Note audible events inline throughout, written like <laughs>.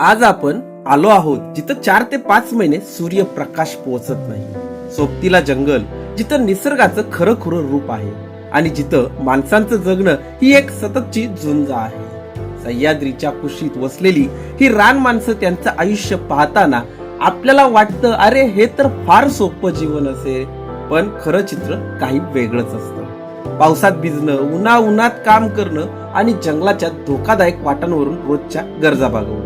आज आपण आलो आहोत जिथं चार ते पाच महिने सूर्यप्रकाश पोहोचत नाही. सोबतीला जंगल जिथं निसर्गाचं खरं खुरं रूप आहे आणि जिथं माणसांचं जगणं ही एक सततची झुंज आहे. सह्याद्रीच्या कुशीत वसलेली ही रान माणसं त्यांचं आयुष्य पाहताना आपल्याला वाटतं अरे हे तर फार सोपं जीवन असेल. पण खरं चित्र काही वेगळंच असतं. पावसात भिजणं उन्हा उन्हात काम करणं आणि जंगलाच्या धोकादायक वाटांवरून रोजच्या गरजा भागवणं.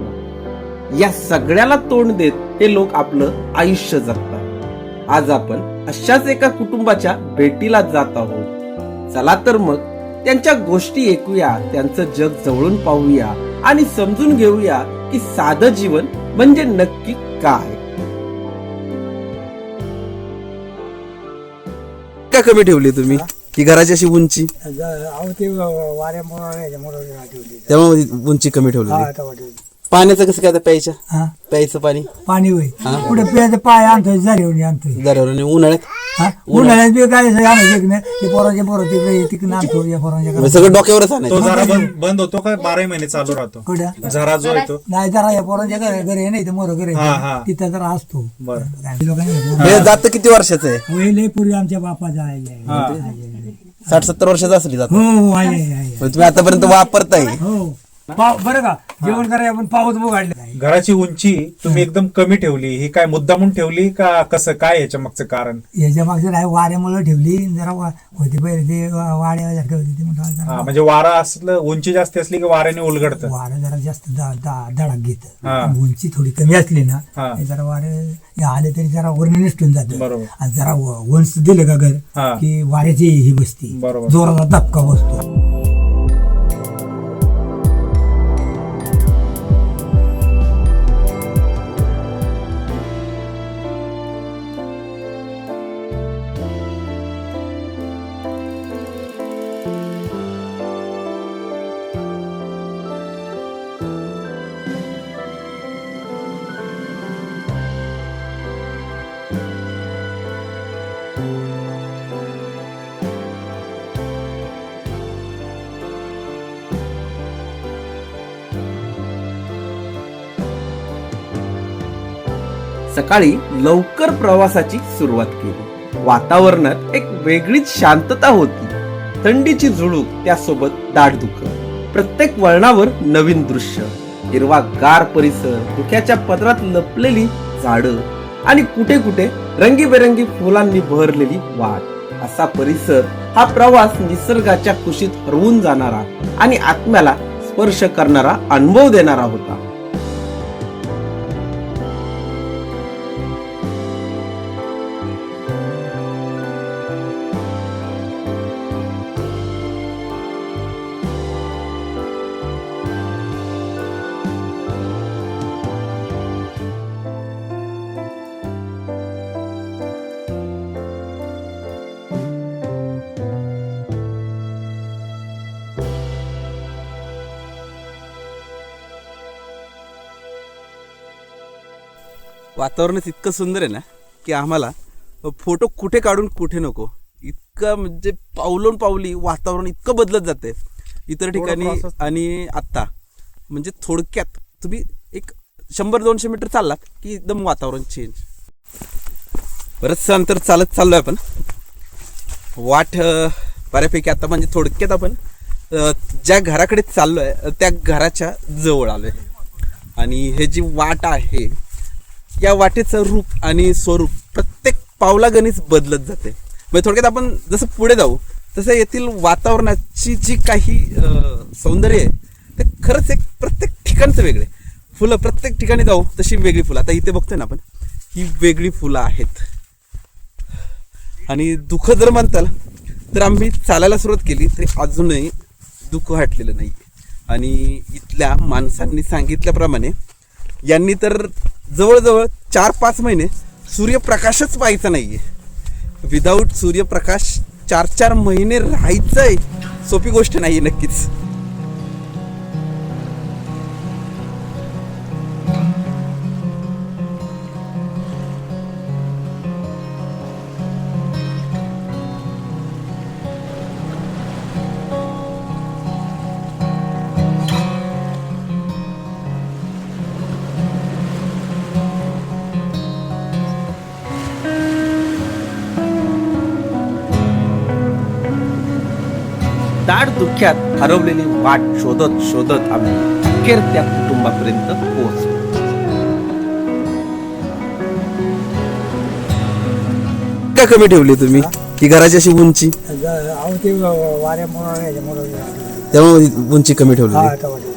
या सगळ्याला तोंड देत हे लोक आपलं आयुष्य जगतात. आज आपण अशाच एका कुटुंबाच्या भेटीला जात आहोत. चला तर मग त्यांच्या गोष्टी ऐकूया त्यांचं जग जवळून पाहूया आणि समजून घेऊया की साधं जीवन म्हणजे नक्की काय. काय कमी ठेवली तुम्ही? की घराची अशी उंची? अहो ते वाऱ्यामुळे याच्यामुळे ठेवली त्यामुळे उंची कमी ठेवली हा तेव्हा ठेवली पाण्याचं कसं काय आता प्यायच्या हा. प्यायचं पाणी? पाणी होय. कुठे प्यायचं? पाय आणतोय जारीवणी आणतोय. दरावर आणि उन्हाळ्यात? हा? उन्हाळ्यात. बी काय आणायचं नाही. ते पोरांचे पोरं तिकडे तिकडे आणतो या पोरांच्या म्हणजे सगळं डोक्यावरच तो बंद बंद होतो का? बाराही महिने चालू राहतो. कुठं? झरा जो येतो. नाही जरा या पोरांच्या घरी घरी नाही ते मोर घरी हा, हा. तिथं जरा असतो. बरं. लोकांनी हे जात किती वर्षाचं आहे? लय पूर्वी आमच्या बापाचा आहे आहे. साठ सत्तर वर्षाचं असली जात. हो हो आहे आहे, आहे. तुम्ही आतापर्यंत वापरताय. हो. पाव बरं का? जेवण करायला आपण पावच बघाडलं नाही घराची उंची तुम्ही एकदम कमी ठेवली. ही काय मुद्दामून ठेवली का कसं? काय याच्या मागचं कारण? याच्या मागचं नाही वाऱ्यामुळे ठेवली. जरा वा- होती पहिले ते वा- वाड्यासारखं होती ते म्हटलं जरा म्हणजे वारा असलं उंची जास्त असली की वाऱ्याने उलगडतं? वारं जरा जास्त दा- दा- धडक घेत. हा. उंची थोडी कमी असली ना हा. हे जरा वारे हे आले तरी जरा वरण निसटून जात. बरोबर. आणि जरा व- वंश दिलं का घर हा. की वाऱ्याची ही बसती. बरोबर. जोराचा धपका बसतो. सकाळी लवकर प्रवासाची सुरुवात केली. वातावरणात एक वेगळीच शांतता होती. थंडीची झुळूक त्यासोबत दाट प्रत्येक वळणावर नवीन दृश्य. हिरवा गार परिसर धुक्याच्या पदरात लपलेली झाडं आणि कुठे कुठे रंगीबेरंगी फुलांनी बहरलेली वाट. असा परिसर हा प्रवास निसर्गाच्या कुशीत हरवून जाणारा आणि आत्म्याला स्पर्श करणारा अनुभव देणारा होता. वातावरणच इतकं सुंदर आहे ना की आम्हाला फोटो कुठे काढून कुठे नको. इतकं म्हणजे पावलोन पावली वातावरण इतकं बदलत जाते इतर ठिकाणी. आणि आत्ता म्हणजे थोडक्यात तुम्ही एक शंभर दोनशे मीटर चाललात की एकदम वातावरण चेंज बरंचसं अंतर चालत चाललोय आपण. वाट बऱ्यापैकी आता म्हणजे थोडक्यात आपण ज्या घराकडे चाललोय अं, त्या घराच्या जवळ आलोय. आणि हे जी वाट आहे या वाटेचं रूप आणि स्वरूप प्रत्येक पावलागणीच बदलत जाते. म्हणजे थोडक्यात आपण जसं पुढे जाऊ तसं येथील वातावरणाची जी काही सौंदर्य आहे ते खरंच एक प्रत्येक ठिकाणचं वेगळे. फुलं प्रत्येक ठिकाणी जाऊ तशी वेगळी फुलं. आता इथे बघतोय ना आपण ही वेगळी फुलं आहेत. आणि दुःख जर म्हणताल तर आम्ही चालायला सुरुवात केली तरी अजूनही दुःख हटलेलं नाही आणि इथल्या माणसांनी सांगितल्याप्रमाणे यांनी तर जवळजवळ चार पाच महिने सूर्यप्रकाशच पाहायचा आहे विदाऊट सूर्यप्रकाश चार चार महिने राहायचं आहे सोपी गोष्ट नाही नक्कीच. दाट दुःख्यात हरवलेली वाट शोधत शोधत आम्ही अखेर त्या कुटुंबापर्यंत पोहोचलो. का कमी ठेवली तुम्ही? ही. घराची अशी उंची? अहो ते वाऱ्यामुळं याच्यामुळं त्यामुळे उंची कमी ठेवली. हा टमाटे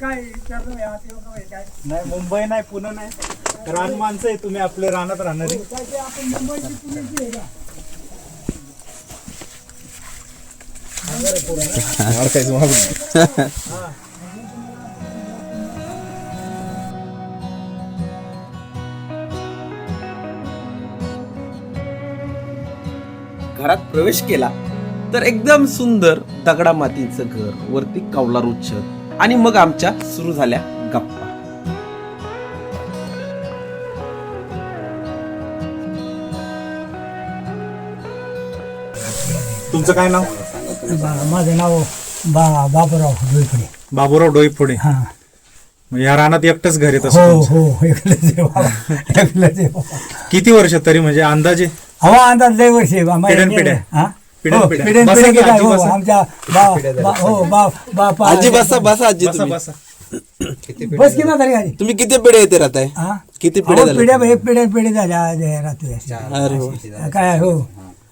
काय? नाही मुंबई नाही पुणे नाही. रान माणसं आहे तुम्ही आपले रानात राहणारी. घरात प्रवेश केला तर एकदम सुंदर दगडा मातीचं घर वरती कौलारू छत आणि मग आमच्या सुरू झाल्या तुमचं काय नाव? बा- माझं नाव बा बाबूराव डोईकडे बाबूराव डोईफोडे. हा. या रानात एकटंच घर येत हो असं हो एकलंच आहे बाबा. एकलंच आहे बाबा. किती वर्ष तरी म्हणजे अंदाजे? हो अंदाज लय वर्ष आहे बा. मा- पिढ्यानपिढ्या. हा? हो, पिढ्यानपिढ्या बसा की की काय, आजी हो, बसा. आमच्या बा- बा- हो, बा- बापा आजी बसा बसा आजी बसा तुम्ही. बसा. बस की ना तरी तुम्ही किती पिढे येते राहताय? हा? किती अहो, पिढ्या झाल्या पिढ्या हे पिढ्या पिढ्या झाल्या आज हे. अरे हो. काय हो.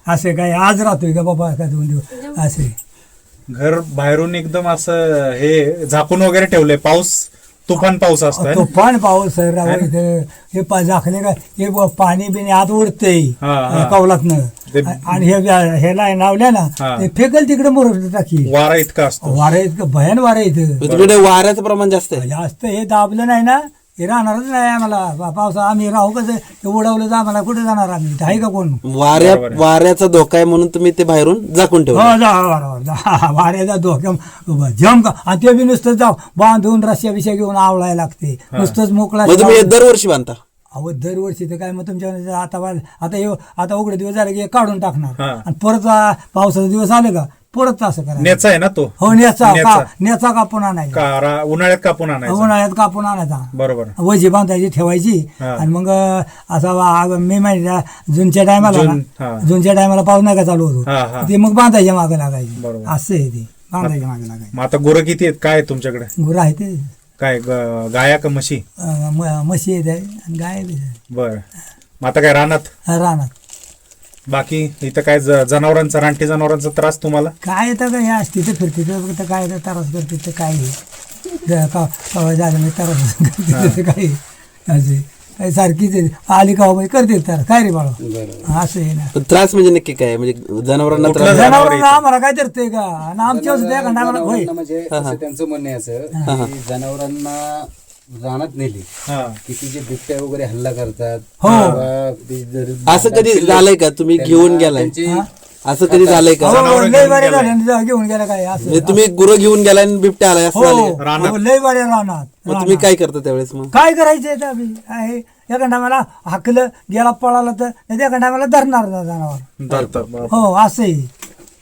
असे काय आज राहतोय का बाबा का दोन दिवस? असे. घर बाहेरून एकदम असं हे झाकून वगैरे ठेवलंय. पाऊस तुफान पाऊस असतोय तो पण पाऊस आहे राव इथं हे पा- झाकले का हे ब- पाणी बिणी आत उडतंय हा, हा. कौलातनं ते- आणि हे ह्याला लावल्या ना हा. ते फेकल तिकडे मोर टाकी. वारा इतका असतो. वारं इतकं भयान वारं इथं. वाऱ्याचं प्रमाण जास्त आहे? जास्त हे दाबलं नाही ना हे राहणारच नाही आम्हाला. पावसा आम्ही राहू कसं? हे उडवलं तर आम्हाला कुठे जाणार आम्ही? इथं आहे का कोण? वाऱ्या. वाऱ्याचा धोका आहे म्हणून तुम्ही ते बाहेरून झाकून हो ठेवलं जा बरोबर जा. <laughs> वाऱ्याचा धोक्या जम का? आणि ते बी नुसतं जाऊ. बांधून रस्त्या बिस्या घेऊन आवळायला लागते. नुसतंच मोकळा मग तुम्ही हे दरवर्षी बांधता. अहो दरवर्षी तर काय मग तुमच्या आता वा- आता हे आता उघडे दिवस झाले की हे काढून टाकणार. हा. आणि परत आ, पावसाचे दिवस आले का? परत असं करा नेचा आहे ना तो? हो नेचा नेचा. का नेचा कापून आणायचा उन्हाळ्यात कापून आणायचं उन्हाळ्यात कापून आणायचा बरोबर. वजी बांधायची ठेवायची. हा. आणि मग असा वा- मे महिन्याच्या जूनच्या टायमाला जून, हा. जूनच्या टायमाला पाऊस नाही का चालू हा, हा. होतो ते मग बांधायच्या मागे लागायची. बरोबर. असं आहे ते. बांधायच्या मागे लागायची. मग आता गुरं किती आहेत? काय आहे तुमच्याकडे? गुरं आहे ते. काय ग- गाया का म्हशी? अं, म- म्हशी येत आहे आणि गाय बी आहे. बर. मग आता काय रानात? रानात. बाकी इथं काय ज- जनावरांचा रानटी जनावरांचा त्रास तुम्हाला? काय येतं का हे असते तर फिरते तर फक्त काय येतं तरास करते तर काय आहे. ज- का कवा झालं मी तरास करते तर काय आहे. असे काही सारखीच आहे. आली का बाई? करते तर काय रे बाळा? असं आहे ना. पण त्रास म्हणजे नक्की काय? म्हणजे जनावरांना कुठला त्रास जनावर जनावरांना आम्हाला काय धरते का आणि आमच्या होय जनावरांना म्हणजे असं त्यांचं म्हणणं आहे असं की जनावरांना रानात नेली हा. की तिचे बिबट्या वगैरे हल्ला करतात. हो. किंवा असं कधी झालंय का? तुम्ही घेऊन गेलाय? असं कधी झालंय का? लय घेऊन बरे गेलाय. झाले आणि घेऊन गेला काय? असं म्हणजे तुम्ही गुरं घेऊन गेलाय आणि बिबट्या आलाय असं हो झालंय का? हो, लय बरे राहणार मग तुम्ही काय करता त्यावेळेस मग? काय करायचंय ते आम्ही? आहे. एका टायमाला हाकलं गेला पळाला तर नाही एका टायमाला धरणार ना जनावर. धरतात. हो असंही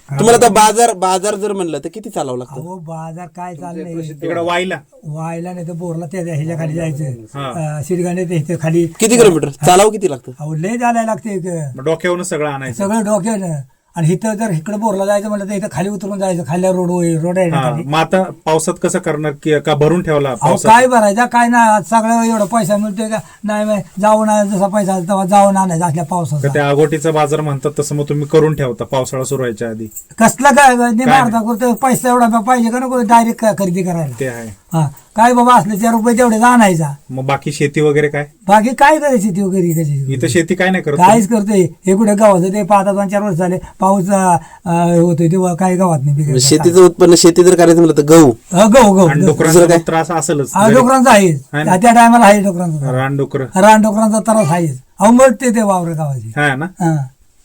तुम्हाला आता बाजार बाजार जर म्हणलं तर किती चालावं लागतं? अहो बाजार काय चाललंय? तिकडे वाईला वायला. नाही तर बोरला त्या ह्याच्या खाली हा. जायचं शिरगाने ते खाली. किती किलोमीटर? चालावं किती लागतं? अहो लय जायला लागते डोक्यावरून सगळं आणायचं. सगळं डोक्यानं आणि इथं जर इकडे बोरला जायचं म्हणलं तर इथं खाली उतरून जायचं खाली रोड रोड आहे मग आता पावसात कसं करणार? की का भरून ठेवला अहो काय भरायचा? काय ना सगळं एवढा पैसा मिळतोय का? नाही नाही, जाऊन जसा पैसा तेव्हा जाऊन आणायचा असल्या पावसाचा. त्या आगोटीचा बाजार म्हणतात तसं मग तुम्ही करून ठेवता पावसाळा सुरू व्हायच्या आधी. कसला काय? निभारता करतो पैसा एवढा पाहिजे का नको? डायरेक्ट खरेदी करायला. ते आहे. हा. काय बाबा असले चार रुपये तेवढे आणायचा. मग बाकी शेती वगैरे काय? बाकी काय करायची ती वगैरे त्याची इथं शेती काय नाही करत काहीच करतोय. हे कुठे गावाचं ते पाच दोन चार वर्ष झाले. पाऊस अं, होतोय तेव्हा काही गावात नाही पिकत. शेतीचं उत्पन्न शेती जर करायचं म्हणलं तर गहू. हा, गहू गहू. आणि गहू. डुकरांचा दुसरं काय? पण त्रास असेलच. हा, डुकरांचा आहे ना? त्या टायमाला आहे डुकरांचा रानडुकर रान डुकरांचा त्रास आहेच. अहो मरते ते वावर गावाची. हा ना? हा.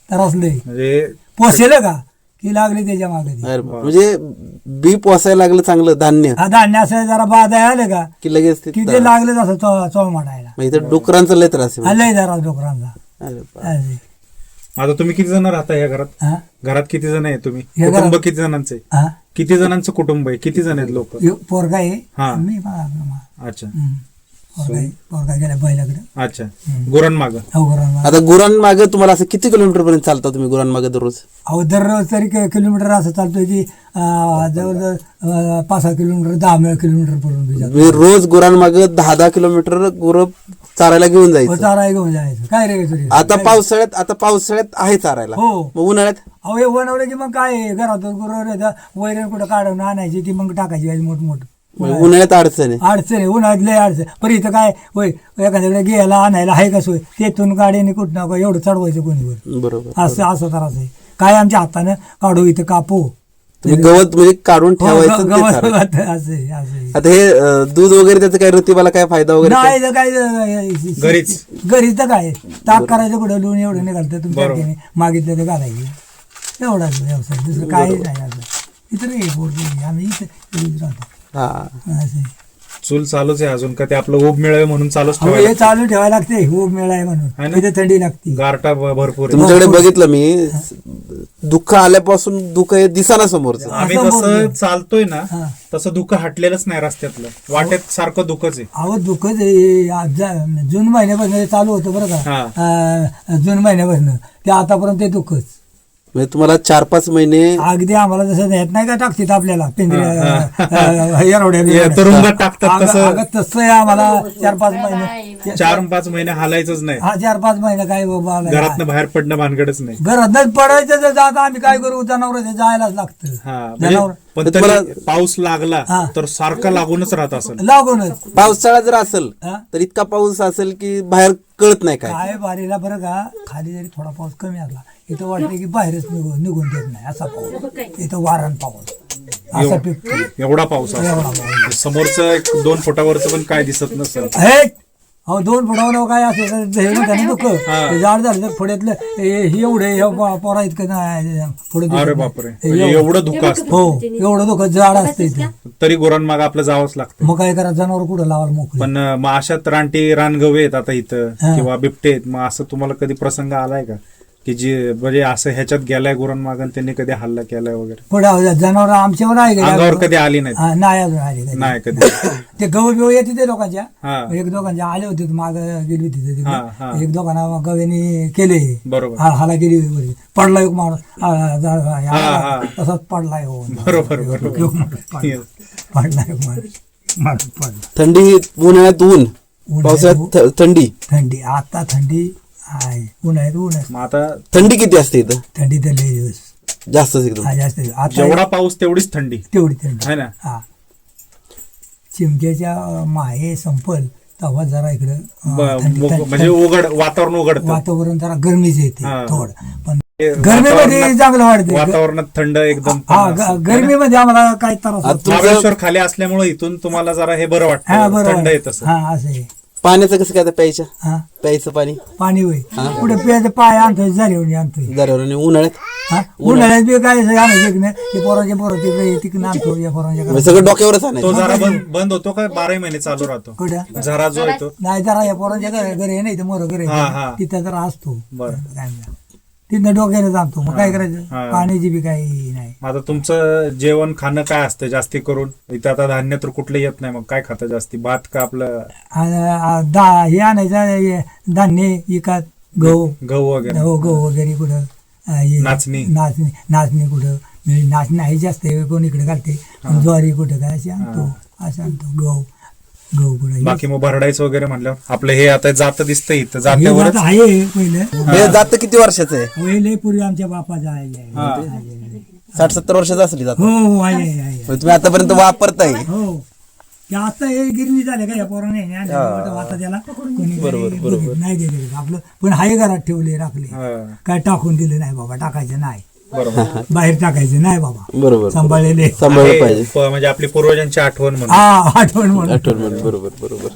त्रास लय. म्हणजे पोसेल का? की लागली त्याच्यामागे ती. अरे बाप. म्हणजे बी पोसायला लागलं चांगलं धान्य हा धान्य असं जरा बाद आले का की लगेच ते की ते लागले असं चो चो माडायला मग इथं डुकरांचा लय त्रास आहे आलंय जरा डुकरांचा अरे बाप. असे. आता तुम्ही किती जण राहता या घरात हा? घरात किती जण आहे तुम्ही या कुटुंब घरात- किती जणांचं आहे हा? किती जणांचं कुटुंब आहे किती जण आहेत लोक पोरगा आहे हा. मी बा- बा- अच्छा हम्म. पोरगा गेला बैलाकडे. अच्छा. गुरण माग हो गुरांना आता गुरांमागे तुम्हाला असं किती किलोमीटर पर्यंत चालता तुम्ही गुरांमागे दररोज? अहो दररोज तरी कि- किलोमीटर असं चालतोय की अं, जवळजवळ अं, पाच सहा किलोमीटर दहा मेळ किलोमीटर पर्यंत बी जातो. मी रोज गुरांमागे दहा दहा किलोमीटर गुरं चारायला घेऊन हो, जायचं. चारा घेऊन जायचं. काय रे तुझे आता पावसाळ्यात आता पावसाळ्यात आहे चारायला. हो. मग उन्हाळ्यात? अहो हे बनवलं की मग काय? आहे, घरातून गुरु वैरण कुठं काढून आणायची ती मग टाकायची मोठ मोठ मग उन्हाळ्यात अडचण आहे. अडचण आहे उन्हाळ्यात लय अडचण पण इथं काय होय एखाद्याकडे घ्यायला आणायला आहे का सोय? तेथून गाडीने कुठं ना एवढं चढवायचं कोणीवर. बरोबर. असं असं तर असं आहे. काय आमच्या हातानं काढू इथं कापू? गवत म्हणजे काढून हो, ठेवायचं ते गवत- चारायचं. गवत असं आहे, असं आहे. आता हे अं, दूध वगैरे त्याचा काय ऋतीबाला काय फायदा वगैरे काय? नाही तर काय घरीच. घरीच तर काय? ताक करायचं कुठं? लोण एवढं निघालतं तुमच्या बरोबर. हाताने. मागितलं तर घालायचं. एवढाच व्यवसाय. दुसरं काही नाही असं. इथं नाही आम्ही इथं इथं राहतो. हा असं आहे. चूल चालूच आहे अजून का ते आपलं ऊब मिळावे म्हणून चालूच अहो, हे ठेवायला चालू ठेवायला लागते ऊब मिळाय है म्हणून ना? इथे थंडी लागते गारटा भ- भरपूर आहे. तुमच्याकडे बघितलं मी दुःख आल्यापासून दुःख हे दिसाना समोरच आम्ही असं जसं बोललो. चालतोय ना हा. तसं दुःख हटलेलंच नाही रस्त्यातलं वाटेत सारखं दुःखच आहे अहो दुःखच आहे. आज जा- जून महिन्यापासून हे चालू होतं बरं का हा. अं, जून महिन्यापासून ते आतापर्यंत ते दुःखच म्हणजे तुम्हाला चार पाच महिने अगदी आम्हाला जसं नेत नाही का टाकतात आपल्याला. पिंजऱ्या तुरुंगात टाकतात तसं. तसं आहे आम्हाला. चार पाच महिने. चार पाच महिने हालायचंच नाही. हा चार पाच महिने काय बाबा घरातनं बाहेर पडणं भानगडच नाही. घरात पडायचं तर जात आम्ही काय करू? जनावर जायलाच लागतं. हा म्हणजे जनावर पण तर तरी तुम्हाला- पाऊस लागला हा. तर सारखा लागूनच राहत असेल. लागूनच. पावसाळा जर असेल हा? तर इतका पाऊस असेल की बाहेर कळत नाही काय. काय बारीला बरं का खाली जरी थोडा पाऊस कमी असला इथं वाटतं की बाहेरच निघून निघून देत नाही असा पाऊस. इथं वारण पाऊस. असा पिकतो एवढा पाऊस असतो समोरचं एक दोन फुटावरचं पण काय दिसत नसेल. हे अहो दोन फुटावर काय असं हे म्हणतात ना दुःख. ते झाड झालं तर पुढ्यातलं हे हे एवढे हे पोरा इतकं नाही पुढे अरे. बापरे. हे म्हणजे एवढं- धुकं असतं. हो एवढं दुःख झाड असतं इथं. तरी गुरांमाग आपलं जावंच लागतं. मग काय करा जनावर कुठं लावायला मोकळी? पण अं, मग अशात रानटी रानगवे आहेत आता इथं हा. किंवा बिबटे आहेत मग असं तुम्हाला कधी प्रसंग आलाय का? की जे म्हणजे असं ह्याच्यात गेलाय गुरांमाग आणि त्यांनी कधी हल्ला केलाय वगैरे? पुढे जनावर आमच्यावर आहे का? अंगावर कधी आली नाही हा, नाही अजून आले कधी. नाही कधी. <coughs> ते गहू बिहू येते ते लोकांच्या. हा. एक दोघांच्या आले होते माग गेली होती ते हा, हा. तिकडे. एक दोघांना गव्याने केले. बरोबर. हा- हाला गेली वरी. पडला एक माणूस. हा, जा- हा, हा. तसाच पडलाय हो. बरोबर बरोबर. एक माणूस पडला. पडला एक माणूस. माणूस पडला थंडी उन्हाळ्यात ऊन. उन्हाळ्यात पावसाळ्यात थ- थंडी. थंडी. आता थंडी आहे उन्हाळ्यात ऊन आहे. मग आता थंडी किती असते इथं? थंडी तर लय दिवस. जास्तच एकदम हा जास्त आता जेवढा पाऊस तेवढीच थंडी. तेवढी थंडी. है ना? हा. चिमक्याच्या माहे संपल तेव्हा जरा इकडं अं, ब- थंडी- मोग- थंडी- म्हणजे उघड वातावरण उघडतं. वातावरण जरा गरमीच येते हा. थोडं. पण ते गरमीमध्ये वातावरणात- चांगलं वाटते वातावरणात थंड एकदम हा पण ग- असतं. गरमीमध्ये आम्हाला काय त्रास होत महाबळेश्वर खाली असल्यामुळे इथून तुम्हाला जरा हे बरं हा वाटतं थंड येत असं हा असं आहे. पाण्याचं कसं काय आता प्यायचं? हा? प्यायचं पाणी? पाणी होय. कुठे प्यायचं? पाय आणतोय झाली आणतोय. दर्यावर आणि उन्हाळ्यात? हा? उन्हाळ्यात बी काय असं आणायचं की नाही. ते पोरांचे पोरं तिकडे तिकडे आणतो या पोरांच्या म्हणजे घरात. सगळं डोक्यावरच तो आणायचं जरा बंद बंद होतो का? बाराही महिने चालू राहतो. कुठं? झरा जो येतो. नाही जरा या पोरांच्या घरी नाही ते मोर घरी हा, हा. तिथं जरा असतो. बरं. काय. तिथं डोक्याने जाणतो. मग काय करायचं. पाण्याची बी काही नाही. मग आता तुमचं जेवण खाणं काय असतं जास्ती करून? इथं आता धान्य तर कुठलं येत नाही मग काय खातं जास्ती? भात का आपलं? आणि, आ, दा हे आणायचं हे धान्य विकत गहू. गहू वगैरे. हो गहू वगैरे कुठं? हे नाचणी. नाचणी नाचणी कुठं? म्हणजे नाचणी आहे जास्त कोण इकडे घालते. ज्वारी कुठं काय असे आणतो असं आणतो गहू. गहू बाकी मग भरडायचं वगैरे म्हणल्यावर आपलं हे आता जात दिसतं इथं हे जात्यावरच. जात आहे पहिलं. हे जात किती वर्षाचं आहे? पहिले पूर्वी आमच्या बापाचं आहे आहे, हा. आहे, आहे. साठ सत्तर वर्षाचं असली जात. हो हो आहे आहे, आहे. म्हणजे तुम्ही आतापर्यंत वापरताय. हो. ते आता हे गिरणी झाले का या पोराने? हे. आणलं. आता त्याला कोणी बघित नाही दिले आपलं पण हाय घरात ठेवले राखले. काय टाकून दिले नाही बाबा टाकायचं नाही. बरोबर. <laughs> बाहेर टाकायचं. नाही बाबा. बरोबर सांभाळलेले. सांभाळलं पाहिजे. म्हणजे आपली पूर्वजांची आठवण म्हणून. हा आठवण म्हणून. आठवण म्हणून. बरोबर बरोबर.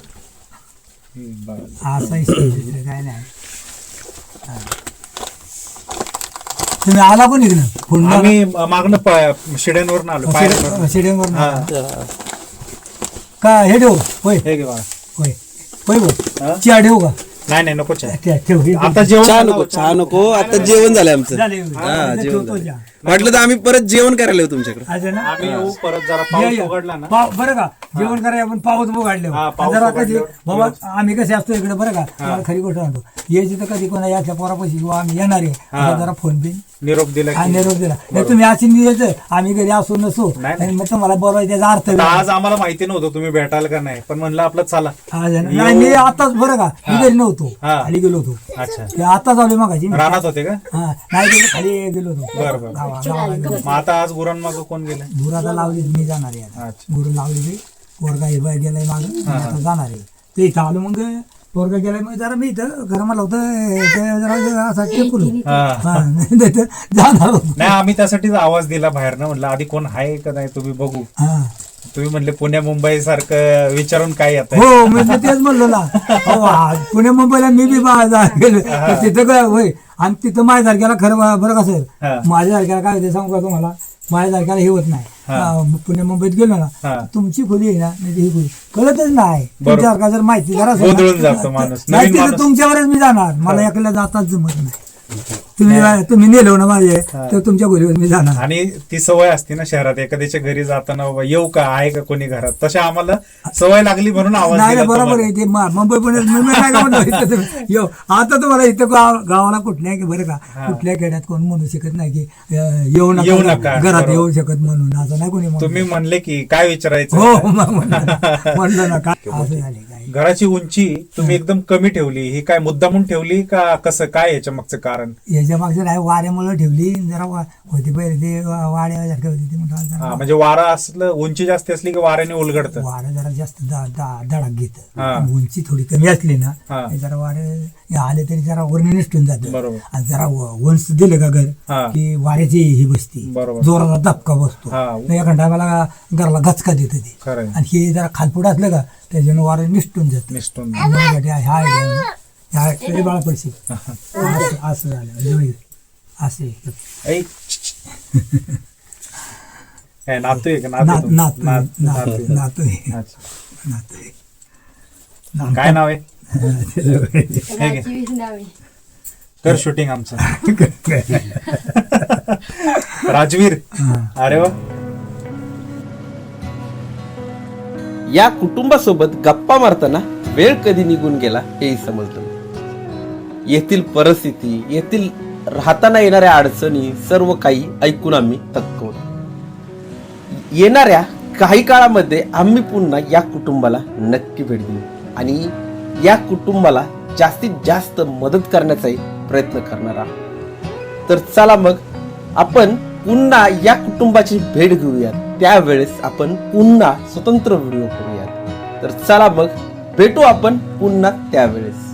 हम्म, बरं. असा विषय दुसरं काय नाही. हा. तुम्ही आला पण इकडं? पुन्हा आम्ही मागणं शिड्यांवरून आलो पायऱ्यांवरून. हा. का हे ठेवू? होय. हे घे बाळा. होय. होय हा? भाऊ चिया ठेवू का? नाही नाही नको चहा. आता जेवण चहा झालं नको. चहा नको. आता जेवण झालंय आमचं. हा जेवण. वाटलं तर आम्ही परत जेवण करायला येऊ तुमच्याकडे. असं ना? आम्ही येऊ परत जरा या, पाऊस या. उघडला ना. पाव- बरं का? जेवण करायला आपण पाऊस उघडले हा, पाऊस जरा बाबा आम्ही कसे असतो इकडे बरं का? तुम्हाला खरी गोष्ट सांगतो. यायची तर कधी कोणा याच्या पोरापाशी किंवा आम्ही येणार आहे आता जरा फोन बिन. निरोप दिला हा की निरोप दिला. नाही तुम्ही अशी निघायचं आम्ही घरी असो नसो. नाही. आणि मग तुम्हाला बोलायचा त्याचा अर्थ. आज आम्हाला माहिती नव्हतं तुम्ही भेटाल का नाही. पण म्हणलं आपलं चला. हा, नाही मी आताच बरं का? मी घरी नव्हतो. हा. खाली गेलो होतो. अच्छा. ते आताच आलो मगाशी. रानात होते का? हा नाही गेलो खाली गेलो होतो. बरं गावा-. मग आता आज गुरांमाग कोण गेले? गुरु आता लावली मी जाणार आहे आता. अच्छा. गुरु लावली ते. पोरगा हे बाय गेलाय मागं. आता जाणार आहे. ते इथं आलो मग. पोरगा गेलाय मग जरा मी इथं घर मला होतं असा हा. जाणार होतो. नाही आम्ही त्यासाठीच आवाज दिला बाहेर ना म्हटलं आधी कोण आहे का नाही तुम्ही बघू. हा. तुम्ही म्हणले पुण्या मुंबई सारखं विचारून काय येत हो मी तेच म्हणलो ना. आ, पुणे मुंबईला मी बी बा- जा- गेलो तर तिथं काय होय. आणि तिथं माझ्या सारख्याला खरं बा- बरं कसं हा. माझ्या सारख्याला काय होते सांगू का तुम्हाला? माझ्या सारख्याला हे होत नाही. पुणे मुंबईत गेलो हा. ना तुमची खोली आहे ना म्हणजे ही खोली. कळतच नाही. तुमच्यासारखा जर माहिती जरा गोंधळून जातो माणूस. तिथं माणूस. तुमच्यावरच मी जाणार. मला एकला जाताच जमत नाही. तुम्ही तुम्ही नेलो ना माझे तर तुमच्या खोलीवर मी जाणार. आणि ती सवय असते ना शहरात एखाद्याच्या घरी जाताना बाबा येऊ का? आहे का कोणी घरात? तशा आम्हाला सवय लागली म्हणून आवाज नाही दिला नाही, बरोबर. आहे. ते मुंबई <laughs> यो आता तुम्हाला इथं गाव- गावाला कुठल्या की बरं का? कुठल्या खेड्यात कोण म्हणू शकत नाही की येऊ येऊ नका नका, घरात. येऊ शकत म्हणून असं नाही कोणी. तुम्ही म्हणले की काय विचारायचं? हो मग म्हणलं <laughs> म्हणलं ना काय? असं झाले घराची उंची तुम्ही एकदम कमी ठेवली ही काय मुद्दामून ठेवली का कसं काय याच्या मागचं कारण याच्या मागचं नाही वाऱ्यामुळे ठेवली जरा वा- होती पहिले ते वा- वाड्यासारखं होती ते म्हणतो हा जरा म्हणजे वारा असलं उंची जास्त असली की वाऱ्याने उलगडतं वारं जरा जास्त दा- दा- धडक घेत हा. उंची थोडी कमी असली ना हा. ते जरा वारे आले तरी जरा वरणी निसटून जात बरोबर. आणि जरा व- वंश दिलं का घर. की वाऱ्याची ही बसती बरोबर. जोराचा धपका बसतो हा. नाही एका टायमाला घराला गचका देत ते खरंय आणि हे जरा खालपुट असलं का त्याच्यानं वारं निसटून जात निष्ठून ह्या ह्या बाळा पडशी असं असं झालं. म्हणजे असे काय नातू आहे का? नात नातू नात नात- नात नातू. नातू अच्छा. नातू काय नाव आहे? हे. कर शूटिंग आमचं. <laughs> राजवीर. अरे वा. या कुटुंबासोबत गप्पा मारताना वेळ कधी निघून गेला हेही समजलं येथील परिस्थिती येथील राहताना येणाऱ्या अडचणी सर्व काही ऐकून आम्ही थक्क होतो. येणाऱ्या काही काळामध्ये आम्ही पुन्हा या कुटुंबाला नक्की भेट देऊ आणि या कुटुंबाला जास्तीत जास्त मदत करण्याचाही प्रयत्न करणार आहोत. तर चला मग आपण पुन्हा या कुटुंबाची भेट घेऊयात. त्यावेळेस आपण पुन्हा स्वतंत्र व्हिडिओ करूयात. तर चला मग भेटू आपण पुन्हा त्यावेळेस.